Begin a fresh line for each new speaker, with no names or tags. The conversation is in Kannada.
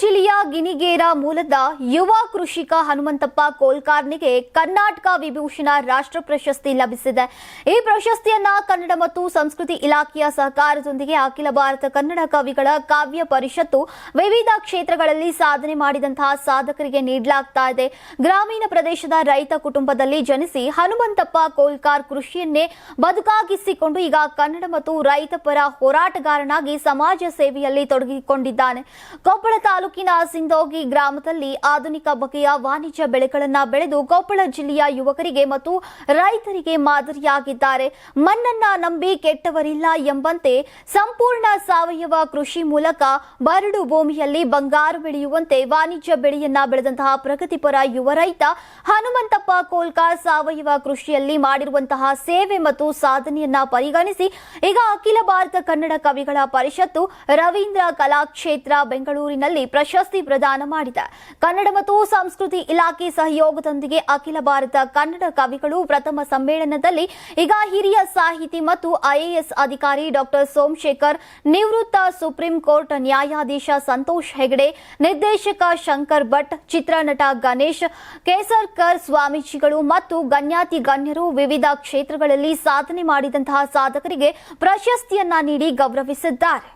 ಜಿಲ್ಲೆಯ ಗಿನಿಗೇರ ಮೂಲದ ಯುವ ಕೃಷಿಕ ಹನುಮಂತಪ್ಪ ಕೋಲ್ಕಾರ್ನಿಗೆ ಕರ್ನಾಟಕ ವಿಭೂಷಣ ರಾಷ್ಟ್ರ ಪ್ರಶಸ್ತಿ ಲಭಿಸಿದೆ. ಈ ಪ್ರಶಸ್ತಿಯನ್ನ ಕನ್ನಡ ಮತ್ತು ಸಂಸ್ಕೃತಿ ಇಲಾಖೆಯ ಸಹಕಾರದೊಂದಿಗೆ ಅಖಿಲ ಭಾರತ ಕನ್ನಡ ಕವಿಗಳ ಕಾವ್ಯ ಪರಿಷತ್ತು ವಿವಿಧ ಕ್ಷೇತ್ರಗಳಲ್ಲಿ ಸಾಧನೆ ಮಾಡಿದಂತಹ ಸಾಧಕರಿಗೆ ನೀಡಲಾಗ್ತಾ ಇದೆ. ಗ್ರಾಮೀಣ ಪ್ರದೇಶದ ರೈತ ಕುಟುಂಬದಲ್ಲಿ ಜನಿಸಿ ಹನುಮಂತಪ್ಪ ಕೋಲ್ಕಾರ್ ಕೃಷಿಯನ್ನೇ ಬದುಕಾಗಿಸಿಕೊಂಡು ಈಗ ಕನ್ನಡ ಮತ್ತು ರೈತ ಪರ ಹೋರಾಟಗಾರನಾಗಿ ಸಮಾಜ ಸೇವೆಯಲ್ಲಿ ತೊಡಗಿಕೊಂಡಿದ್ದಾನೆ. ಕೊಪ್ಪಳ ತಾಲೂಕಿನ ಸಿಂದೋಗಿ ಗ್ರಾಮದಲ್ಲಿ ಆಧುನಿಕ ಬಗೆಯ ವಾಣಿಜ್ಯ ಬೆಳೆಗಳನ್ನು ಬೆಳೆದು ಕೊಪ್ಪಳ ಜಿಲ್ಲೆಯ ಯುವಕರಿಗೆ ಮತ್ತು ರೈತರಿಗೆ ಮಾದರಿಯಾಗಿದ್ದಾರೆ. ಮಣ್ಣನ್ನ ನಂಬಿ ಕೆಟ್ಟವರಿಲ್ಲ ಎಂಬಂತೆ ಸಂಪೂರ್ಣ ಸಾವಯವ ಕೃಷಿ ಮೂಲಕ ಬರಡು ಭೂಮಿಯಲ್ಲಿ ಬಂಗಾರು ಬೆಳೆಯುವಂತೆ ವಾಣಿಜ್ಯ ಬೆಳೆಯನ್ನ ಬೆಳೆದಂತಹ ಪ್ರಗತಿಪರ ಯುವ ರೈತ ಹನುಮಂತಪ್ಪ ಕೋಲ್ಕಾರ್ ಸಾವಯವ ಕೃಷಿಯಲ್ಲಿ ಮಾಡಿರುವಂತಹ ಸೇವೆ ಮತ್ತು ಸಾಧನೆಯನ್ನ ಪರಿಗಣಿಸಿ ಈಗ ಅಖಿಲ ಭಾರತ ಕನ್ನಡ ಕವಿಗಳ ಪರಿಷತ್ತು ರವೀಂದ್ರ ಕಲಾಕ್ಷೇತ್ರ ಬೆಂಗಳೂರಿನಲ್ಲಿ ಪ್ರಶಸ್ತಿ ಪ್ರದಾನ ಮಾಡಿದೆ. ಕನ್ನಡ ಮತ್ತು ಸಂಸ್ಕೃತಿ ಇಲಾಖೆ ಸಹಯೋಗದೊಂದಿಗೆ ಅಖಿಲ ಭಾರತ ಕನ್ನಡ ಕವಿಗಳು ಪ್ರಥಮ ಸಮ್ಮೇಳನದಲ್ಲಿ ಈಗ ಹಿರಿಯ ಸಾಹಿತಿ ಮತ್ತು ಐಎಎಸ್ ಅಧಿಕಾರಿ ಡಾಕ್ಟರ್ ಸೋಮಶೇಖರ್, ನಿವೃತ್ತ ಸುಪ್ರೀಂ ಕೋರ್ಟ್ ನ್ಯಾಯಾಧೀಶ ಸಂತೋಷ್ ಹೆಗಡೆ, ನಿರ್ದೇಶಕ ಶಂಕರ್ ಭಟ್, ಚಿತ್ರನಟ ಗಣೇಶ್, ಕೇಸರ್ಕರ್ ಸ್ವಾಮೀಜಿಗಳು ಮತ್ತು ಗಣ್ಯಾತಿ ಗಣ್ಯರು ವಿವಿಧ ಕ್ಷೇತ್ರಗಳಲ್ಲಿ ಸಾಧನೆ ಮಾಡಿದಂತಹ ಸಾಧಕರಿಗೆ ಪ್ರಶಸ್ತಿಯನ್ನ ನೀಡಿ ಗೌರವಿಸಿದ್ದಾರೆ.